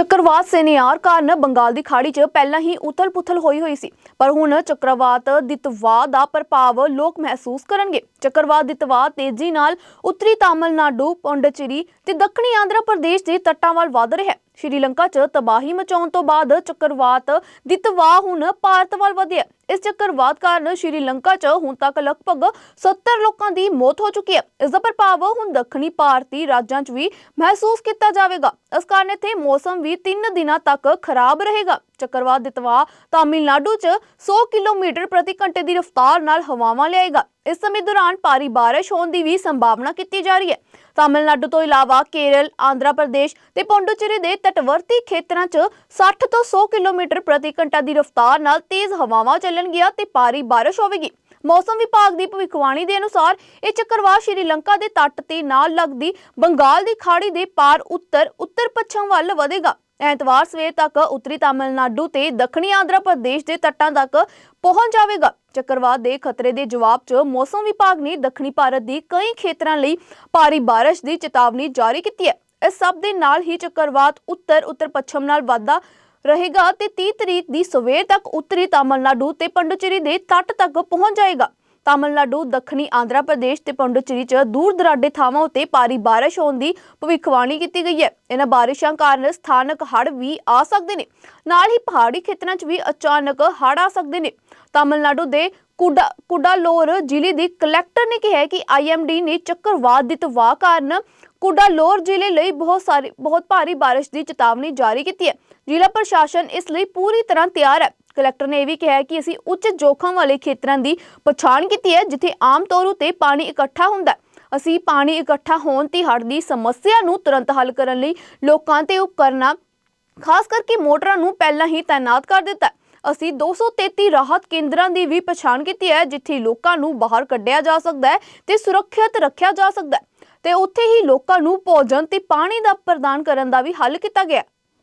ਚੱਕਰਵਾਤ ਸੇਨਿਆਰ ਕਾਰਨ ਬੰਗਾਲ ਦੀ ਖਾੜੀ 'ਚ ਪਹਿਲਾਂ ਹੀ ਉਥਲ-ਪੁਥਲ ਹੋਈ ਹੋਈ ਸੀ। ਪਰ ਹੁਣ ਚੱਕਰਵਾਤ ਦਿੱਤਵਾ ਦਾ ਪ੍ਰਭਾਵ ਲੋਕ ਮਹਿਸੂਸ ਕਰਨਗੇ। ਚੱਕਰਵਾਤ ਦਿਤਵਾ ਤੇਜ਼ੀ ਨਾਲ ਉੱਤਰੀ ਤਾਮਿਲਨਾਡੂ, ਪੌਂਡਚੇਰੀ ਤੇ ਦੱਖਣੀ ਆਂਧਰਾ ਪ੍ਰਦੇਸ਼ ਦੇ ਤੱਟਾਂ ਵੱਲ ਵਧ ਰਿਹਾ ਹੈ। ਸ਼੍ਰੀਲੰਕਾ 'ਚ ਤਬਾਹੀ ਮਚਾਉਣ ਤੋਂ ਬਾਅਦ ਚੱਕਰਵਾਤ ਦਿੱਤਵਾ ਹੁਣ ਭਾਰਤ ਵੱਲ ਵਧਿਆ ਇਸ ਚੱਕਰਵਾਤ ਕਾਰਨ ਸ਼੍ਰੀਲੰਕਾ 'ਚ ਹੁਣ ਤੱਕ ਲਗਭਗ 70 ਲੋਕਾਂ ਦੀ ਮੌਤ ਹੋ ਚੁੱਕੀ ਹੈ। ਇਸ ਦਾ ਪ੍ਰਭਾਵ ਹੁਣ ਦੱਖਣੀ ਭਾਰਤੀ ਰਾਜਾਂ 'ਚ ਵੀ ਮਹਿਸੂਸ ਕੀਤਾ ਜਾਵੇਗਾ। ਇਸ ਕਾਰਨ ਇੱਥੇ ਮੌਸਮ ਵੀ 3 ਦਿਨਾਂ ਤੱਕ ਖਰਾਬ ਰਹੇਗਾ। ਚੱਕਰਵਾਤ ਦਿਤਵਾ ਤਾਮਿਲਨਾਡੂ 'ਚ 100 ਕਿਲੋਮੀਟਰ ਪ੍ਰਤੀ ਘੰਟੇ ਦੀ ਰਫ਼ਤਾਰ ਨਾਲ ਹਵਾਵਾਂ ਲਿਆਏਗਾ। ਇਸ ਸਮੇਂ ਦੌਰਾਨ ਭਾਰੀ ਬਾਰਿਸ਼ ਹੋਣ ਦੀ ਵੀ ਸੰਭਾਵਨਾ ਕੀਤੀ ਜਾ ਰਹੀ ਹੈ। ਤਾਮਿਲਨਾਡੂ ਤੋਂ ਇਲਾਵਾ ਕੇਰਲ, ਆਂਧਰਾ ਪ੍ਰਦੇਸ਼ ਤੇ ਪੌਂਡੂਚੇਰੀ ਦੇ ਤਟਵਰਤੀ ਖੇਤਰਾਂ 'ਚ 60 ਤੋਂ 100 ਕਿਲੋਮੀਟਰ ਪ੍ਰਤੀ ਘੰਟਾ ਦੀ ਰਫ਼ਤਾਰ ਨਾਲ ਤੇਜ਼ ਹਵਾਵਾਂ ਚੱਲਣਗੀਆਂ ਤੇ ਭਾਰੀ ਬਾਰਿਸ਼ ਹੋਵੇਗੀ। ਮੌਸਮ ਵਿਭਾਗ ਦੀ ਭਵਿੱਖਬਾਣੀ ਦੇ ਅਨੁਸਾਰ ਇਹ ਚੱਕਰਵਾਤ ਸ਼੍ਰੀਲੰਕਾ ਦੇ ਤੱਟ ਤੇ ਨਾਲ ਲੱਗਦੀ ਬੰਗਾਲ ਦੀ ਖਾੜੀ ਦੇ ਪਾਰ ਉੱਤਰ ਉੱਤਰ ਪੱਛਮ ਵੱਲ ਵਧੇਗਾ। ਐਤਵਾਰ ਸਵੇਰ ਤੱਕ ਉੱਤਰੀ ਤਾਮਿਲਨਾਡੂ ਤੇ ਦੱਖਣੀ ਆਂਧਰਾ ਪ੍ਰਦੇਸ਼ ਦੇ ਤੱਟਾਂ ਤੱਕ ਪਹੁੰਚ ਜਾਵੇਗਾ। ਚੱਕਰਵਾਤ ਦੇ ਖਤਰੇ ਦੇ ਜਵਾਬ 'ਚ ਮੌਸਮ ਵਿਭਾਗ ਨੇ ਦੱਖਣੀ ਭਾਰਤ ਦੀ ਕਈ ਖੇਤਰਾਂ ਲਈ ਭਾਰੀ ਬਾਰਿਸ਼ ਦੀ ਚੇਤਾਵਨੀ ਜਾਰੀ ਕੀਤੀ ਹੈ। ਇਸ ਸਭ ਦੇ ਨਾਲ ਹੀ ਚੱਕਰਵਾਤ ਉੱਤਰ ਉੱਤਰ ਪੱਛਮ ਨਾਲ ਵਾਧਾ ਰਹੇਗਾ ਤੇ 30 ਤਰੀਕ ਦੀ ਸਵੇਰ ਤੱਕ ਉੱਤਰੀ ਤਾਮਿਲਨਾਡੂ ਤੇ ਪੰਡੂਚੇਰੀ ਦੇ ਤੱਟ ਤੱਕ ਪਹੁੰਚ ਜਾਏਗਾ। ਤਾਮਿਲਨਾਡੂ, ਦੱਖਣੀ ਆਂਧਰਾ ਪ੍ਰਦੇਸ਼ ਤੇ ਪੰਡੂਚੇਰੀ 'ਚ ਦੂਰ ਦਰਾਡੇ ਥਾਵਾਂ ਉੱਤੇ ਭਾਰੀ ਬਾਰਿਸ਼ ਹੋਣ ਦੀ ਭਵਿੱਖਬਾਣੀ ਕੀਤੀ ਗਈ ਹੈ। ਇਹਨਾਂ ਬਾਰਿਸ਼ਾਂ ਕਾਰਨ ਸਥਾਨਕ ਹੜ੍ਹ ਵੀ ਆ ਸਕਦੇ ਨੇ। ਨਾਲ ਹੀ ਪਹਾੜੀ ਖੇਤਰਾਂ 'ਚ ਵੀ ਅਚਾਨਕ ਹੜ੍ਹ ਆ ਸਕਦੇ ਨੇ। ਤਾਮਿਲਨਾਡੂ ਦੇ ਕੁਡਾ, ਕੁਡਾਲੋਰ ਜ਼ਿਲ੍ਹੇ ਦੀ ਕਲੈਕਟਰ ਨੇ ਕਿਹਾ ਹੈ ਕਿ ਆਈਐਮਡੀ ਨੇ ਚੱਕਰਵਾਤ ਦੀ ਤਬਾਹ ਕਾਰਨ ਕੁਡਾਲੋਰ ਜ਼ਿਲ੍ਹੇ ਲਈ ਬਹੁਤ ਸਾਰੀ, ਬਹੁਤ ਭਾਰੀ ਬਾਰਿਸ਼ ਦੀ ਚੇਤਾਵਨੀ ਜਾਰੀ ਕੀਤੀ ਹੈ। ਜ਼ਿਲ੍ਹਾ ਪ੍ਰਸ਼ਾਸਨ ਇਸ ਲਈ ਪੂਰੀ ਤਰ੍ਹਾਂ ਤਿਆਰ ਹੈ। ਕਲੈਕਟਰ ਨੇ ਇਹ ਵੀ ਕਿਹਾ ਕਿ ਅਸੀਂ ਉੱਚ ਜੋਖਮ ਵਾਲੇ ਖੇਤਰਾਂ ਦੀ ਪਛਾਣ ਕੀਤੀ ਹੈ, ਜਿੱਥੇ ਆਮ ਤੌਰ ਉਤੇ ਪਾਣੀ ਇਕੱਠਾ ਹੁੰਦਾ ਹੈ। ਅਸੀਂ ਪਾਣੀ ਇਕੱਠਾ ਹੋਣ ਤੇ ਹੜ੍ਹ ਦੀ ਸਮੱਸਿਆ ਨੂੰ ਤੁਰੰਤ ਹੱਲ ਕਰਨ ਲਈ ਲੋਕਾਂ ਤੇ ਉਪਕਰਨਾਂ, ਖਾਸ ਕਰਕੇ ਮੋਟਰਾਂ ਨੂੰ ਪਹਿਲਾਂ ਹੀ ਤਾਇਨਾਤ ਕਰ ਦਿੱਤਾ ਹੈ। ਅਸੀਂ 233 ਰਾਹਤ ਕੇਂਦਰਾਂ ਦੀ ਵੀ ਪਛਾਣ ਕੀਤੀ ਹੈ, ਜਿੱਥੇ ਲੋਕਾਂ ਨੂੰ ਬਾਹਰ ਕੱਢਿਆ ਜਾ ਸਕਦਾ ਹੈ ਤੇ ਸੁਰੱਖਿਅਤ ਰੱਖਿਆ ਜਾ ਸਕਦਾ ਹੈ। ਤੇ ਉੱਥੇ ਹੀ ਲੋਕਾਂ ਨੂੰ ਭੋਜਨ ਤੇ ਪਾਣੀ ਦਾ ਪ੍ਰਦਾਨ ਕਰਨ ਦਾ ਵੀ ਹੱਲ ਕੀਤਾ ਗਿਆ